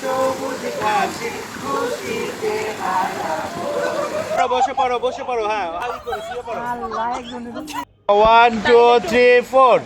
সবুজ ঘাসে খুশিতে বসে পড়ো বসে পড়ো হ্যাঁ ওয়ান টু থ্রি ফোর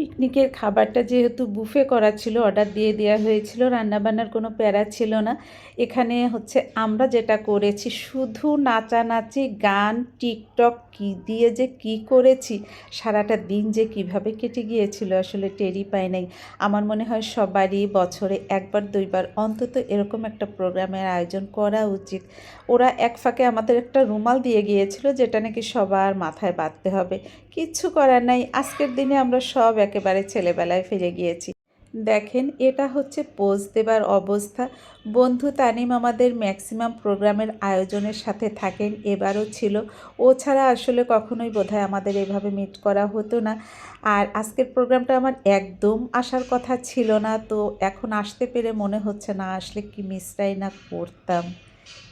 পিকনিকের খাবারটা যেহেতু বুফে করা ছিল, অর্ডার দিয়ে দেওয়া হয়েছিল, রান্নাবান্নার কোনো প্যারা ছিল না। এখানে হচ্ছে আমরা যেটা করেছি, শুধু নাচানাচি, গান, টিকটক, কি দিয়ে যে কি করেছি, সারাটা দিন যে কীভাবে কেটে গিয়েছিল আসলে টেরই পাই নাই। আমার মনে হয় সবারই বছরে একবার, দুইবার অন্তত এরকম একটা প্রোগ্রামের আয়োজন করা উচিত। ওরা এক ফাঁকে আমাদের একটা রুমাল দিয়ে গিয়েছিল, যেটা নাকি সবার মাথায় বাঁধতে হবে। কিচ্ছু করার নাই। আজকের দিনে আমরা সব একেবারে ছেলেবেলায় ফিরে গিয়েছি। দেখেন, এটা হচ্ছে পোজ দেবার অবস্থা। বন্ধু তানিম আমাদের ম্যাক্সিমাম প্রোগ্রামের আয়োজনের সাথে থাকেন, এবারও ছিল। ও ছাড়া আসলে কখনোই বোধহয় আমাদের এভাবে মিট করা হতো না। আর আজকের প্রোগ্রামটা আমার একদম আসার কথা ছিল না। তো এখন আসতে পেরে মনে হচ্ছে, না আসলে কি মিসটাই না করতাম।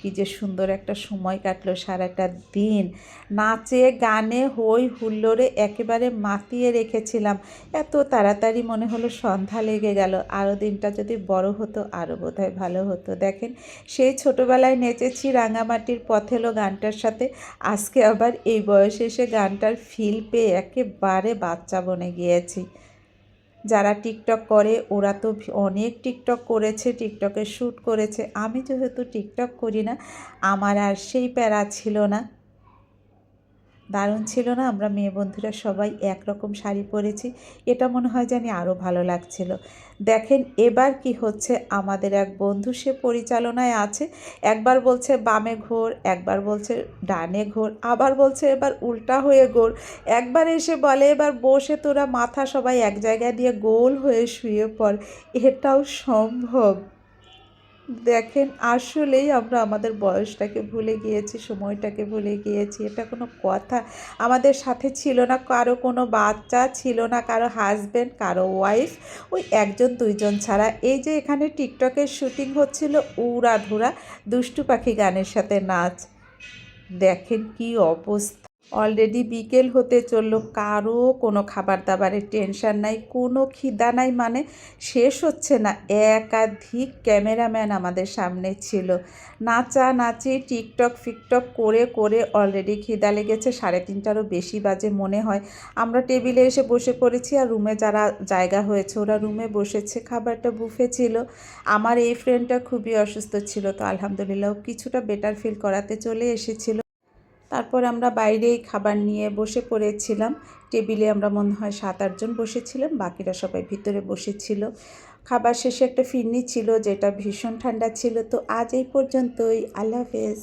কি যে সুন্দর একটা সময় কাটলো সারাটা দিন। নাচে, গানে হই হুল্লোড়ে একেবারে মাতিয়ে রেখেছিলাম। এত তাড়াতাড়ি মনে হলো সন্ধ্যা লেগে গেল। আরও দিনটা যদি বড় হতো আরও বোধহয় ভালো হতো। দেখেন, সেই ছোটোবেলায় নেচেছি রাঙামাটির পথেলো গানটার সাথে। আজকে আবার এই বয়সে এসে গানটার ফিল পেয়ে একেবারে বাচ্চা বনে গিয়েছি। যারা টিকটক করে, ওরা তো অনেক টিকটক করেছে, টিকটকে শ্যুট করেছে। আমি যেহেতু টিকটক করি না, আমার আর সেই প্যারা ছিল না। দারুণ ছিল না? আমরা মেয়ে বন্ধুরা সবাই একরকম শাড়ি পরেছি। এটা মনে হয় জানি আরও ভালো লাগছিল। দেখেন এবার কি হচ্ছে। আমাদের এক বন্ধু সে পরিচালনায় আছে। একবার বলছে বামে ঘোর, একবার বলছে ডানে ঘোর, আবার বলছে এবার উল্টা হয়ে ঘোর। একবার এসে বলে, এবার বসে তোরা মাথা সবাই এক জায়গায় দিয়ে গোল হয়ে শুয়ে পড়। এটাও সম্ভব। দেখেন, আসলেই আমরা আমাদের বয়সটাকে ভুলে গিয়েছি, সময়টাকে ভুলে গিয়েছি, এটা কোনো কথা। আমাদের সাথে ছিল না, কারও কোনো বাচ্চা ছিল না, কারও হাজব্যান্ড কারও ওয়াইফ ওই একজন, দুইজন ছাড়া। এই যে এখানে টিকটকের শুটিং হচ্ছিল উড়াধুরা, দুষ্টু পাখি গানের সাথে নাচ। দেখেন কি অবস্থা। অলরেডি বিকেল হতে চলল। কারও কোনো খাবার দাবারের টেনশন নাই, কোনো খিদা নাই মানে শেষ হচ্ছে না। একাধিক ক্যামেরাম্যান আমাদের সামনে ছিল। নাচা নাচি, টিকটক ফিকটক করে করে অলরেডি খিদা লেগেছে। সাড়ে তিনটারও বেশি বাজে মনে হয়। আমরা টেবিলে এসে বসে পড়েছি আর রুমে যারা জায়গা হয়েছে, ওরা রুমে বসেছে। খাবারটা বুফে ছিল। আমার এই ফ্রেন্ডটা খুবই অসুস্থ ছিল, তো আলহামদুলিল্লাহ কিছুটা বেটার ফিল করাতে চলে এসেছিল। তারপর আমরা বাইরেই খাবার নিয়ে বসে পড়েছিলাম। টেবিলে আমরা মনে হয় সাত আটজন বসেছিলাম, বাকিরা সবাই ভিতরে বসেছিল। খাবার শেষে একটা ফিরনি ছিল, যেটা ভীষণ ঠান্ডা ছিল। তো আজ এই পর্যন্তই, আল্লাহ হাফেজ।